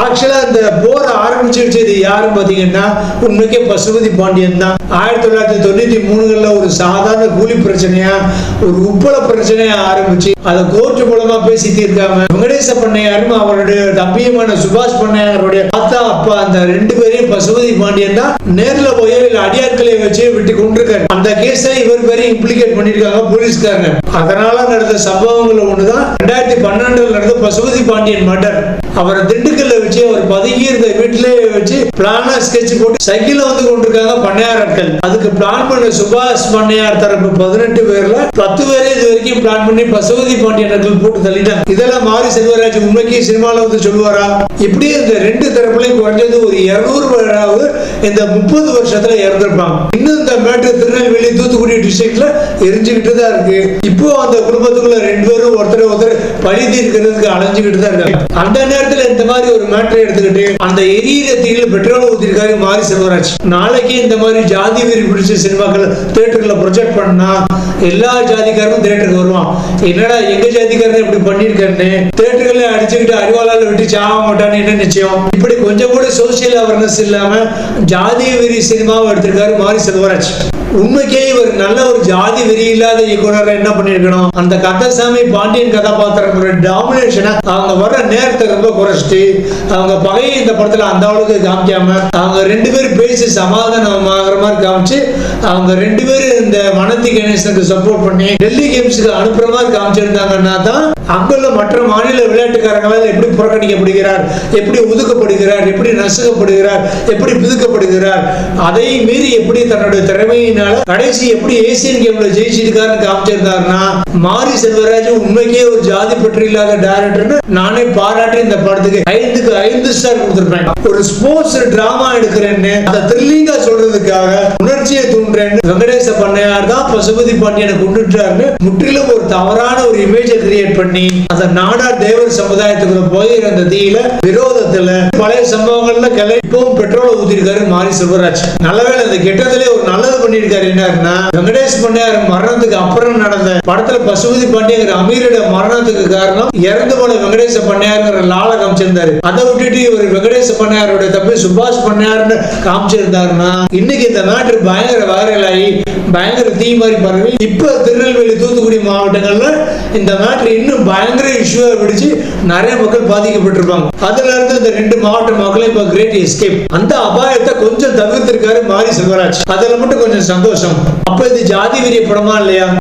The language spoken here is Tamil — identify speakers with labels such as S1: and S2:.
S1: ஆக்சுவலா இந்த போர் ஆரம்பிச்சு வச்சது யாரும் பாத்தீங்கன்னா உண்மைக்கே பசுபதி பாண்டியன் தான். ஆயிரத்தி தொள்ளாயிரத்தி தொண்ணூத்தி மூணுல ஒரு சாதாரண கூலி பிரச்சனையா ஒரு உப்பள பிரச்சனையா ஆரம்பிச்சு அதை கோர்ட் மூலமா பேசி தீர்க்காம வெங்கடேச பண்ணையாரும் அவருடைய தம்பியமான சுபாஷ் பண்ணையாருடைய தாத்தா அப்பா அந்த ரெண்டு பேரையும் பசுபதி பாண்டியன் தான் நேர்ல போய் அடியாட்களை வச்சு விட்டு கொண்டிருக்காரு. அந்த கேஸ் இம்ப்ளிகேட் பண்ணியிருக்காங்க போலீஸ்காரங்க. அதனால நடந்த சம்பவங்கள் ஒண்ணுதான். ரெண்டாயிரத்தி பன்னெண்டுல நடந்த பசுபதி பாண்டியன் மர்டர் அவரை திண்டுக்கல்ல வச்சு அவர் பதுங்கி இருந்த வீட்டிலேயே வச்சு பிளானா ஸ்கெட்ச் போட்டு சைக்கிள்ல வந்து கொண்டிருக்காங்க பண்ணையாரர்கள் அதுக்கு பிளான் பண்ண சுபாஷ் பண்ணையார் தரப்பு பதினெட்டு பேர்ல பத்து பேரே இது வரைக்கும் பிளான் பண்ணி பசுபதி பாண்டியனர்கள் போட்டு தள்ளிட்டாங்க. இதெல்லாம் மாறி செல்வராஜ் உண்மைக்கு சினிமாவில் வந்து சொல்லுவாரா? இப்படி இந்த ரெண்டு தரப்புலையும் குறைஞ்சது ஒரு இருநூறு பேராவது இந்த முப்பது வருஷத்துல இறந்திருப்பாங்க. இன்னும் இந்த மேட்டர் திருநெல்வேலி தூத்துக்குடி டிஸ்ட்ரிக்ட்ல எரிஞ்சுக்கிட்டு தான் இருக்கு. இப்போ அந்த குடும்பத்துக்குள்ள ரெண்டு பேரும் ஒருத்தர் ஒருத்தர் பழி தீர்க்கிறதுக்கு அலைஞ்சுக்கிட்டு தான் இருக்காங்க. அந்த நேரத்துல இந்த மாதிரி ஒரு மேட்டரை எடுத்துக்கிட்டு அந்த எரியிற தீயில பெட்ரோல் ஊத்திருக்காரு மாரி செல்வராஜ். நாளைக்கு இந்த மாதிரி ஜாதி வெறி பிடிச்ச சினிமாக்கள் தேட்டர்ல ப்ரொஜெக்ட் பண்ணா எல்லா ஜாதிக்காரரும் தியேட்டருக்கு வருவான். என்னடா எங்க ஜாதிக்காரன் இப்படி பண்ணிருக்காருன்னு தியேட்டர்களை அடிச்சுக்கிட்டு அறிவாளால விட்டு சாக மாட்டான்னு என்ன நிச்சயம்? இப்படி கொஞ்சம் கூட சோசியல் அவேர்னஸ் இல்லாம ஜாதி வெறி சினிமாவை எடுத்திருக்காரு மாரி செல்வராஜ். உண்மைக்கே இவர் நல்ல ஒரு ஜாதி வெறி இல்லாத இயக்குனர் என்ன பண்ணிருக்கணும் அந்த கந்தசாமி பாண்டியன் கதாபாத்திரங்களோட டாமினேஷனை அவங்க வர்ற நேரத்தை ரொம்ப குறைச்சிட்டு அவங்க பகையை இந்த படத்துல அந்த அளவுக்கு காமிக்காம அவங்க ரெண்டு பேரும் பேசி சமாதானம் ஆகிற மாதிரி காமிச்சு அவங்க ரெண்டு பேரும் இந்த மனத்தி கணேசனுக்கு சப்போர்ட் பண்ணி டெல்லி கேம்ஸுக்கு அனுப்புற மாதிரி காமிச்சிருந்தாங்கன்னா தான் அங்குள்ள மற்ற மாநில விளையாட்டுக்காரங்களால் எப்படி புறக்கணிக்கப்படுகிறார் எப்படி ஒதுக்கப்படுகிறார் எப்படி நசுக்கப்படுகிறார் எப்படி பிதுக்கப்படுகிறார் அதை மீறி எப்படி தன்னுடைய திறமையினால கடைசி எப்படி ஏசியன் கேம்ல ஜெயிச்சிருக்காருன்னு காமிச்சிருந்தாருன்னா மாரி செல்வராஜ் உண்மைக்கே ஒரு ஜாதி பற்றி இல்லாத டைரக்டர்னு நானே பாராட்டி இந்த படத்துக்கு ஐந்துக்கு ஐந்து ஸ்டார் கொடுத்துருப்பேன். ஒரு ஸ்போர்ட்ஸ் டிராமா எடுக்கிறேன்னு அதை த்ரில்லிங்கா சொல்றதுக்காக உணர்ச்சியை தூண்டுறேன்னு வெங்கடேச பண்ணையார் தான் பசுபதி பாண்டியனை கொண்டுட்டாருன்னு முற்றிலும் ஒரு தவறான ஒரு இமேஜை கிரியேட் பண்ணி அந்த நாடா தேவர் சமுதாயத்துக்குள்ள போய் அந்த தீயில விரோதத்துல பழைய சம்பவங்கள்ல கிளை இப்பவும் பெட்ரோல் ஊத்திருக்காரு மாரி செல்வராஜ். நல்லவேளை அந்த கெட்டதுலேயே ஒரு நல்லது பண்ணிருக்காரு என்னன்னா வெங்கடேஷ் பண்ணையார் மரணத்துக்கு அப்புறம் நடந்த படத்துல பசுபதி பாண்டியங்கிற அமீரோட மரணத்துக்கு காரணம் இறந்து போன வெங்கடேச பண்ணையாருங்கிற லால காமிச்சிருந்தாரு. அதை விட்டுட்டு இவர் வெங்கடேச பண்ணையாரோட தப்பி சுபாஷ் பண்ணையார்னு காமிச்சிருந்தாருன்னா இன்னைக்கு இந்த மேட்ரு பயங்கர வைரல் ஆகி பயங்கர தீ மாதிரி பரவி இப்ப திருநெல்வேலி தூத்துக்குடி மாவட்டங்கள்ல இந்த மேட்ரு இன்னும் பயங்கர இஷ்யூவா பிடிச்சு நிறைய மக்கள் பாதிக்கப்பட்டிருப்பாங்க. அதுல இருந்து இந்த ரெண்டு மாவட்ட மக்களும் இப்ப கிரேட் எஸ்கேப் அந்த அபாயத்தை கொஞ்சம் தவிர்த்திருக்காரு மாரி செல்வராஜ். அதுல மட்டும் கொஞ்சம் சந்தோஷம். அப்ப இது ஜாதி வெறிய படமா இல்லையா?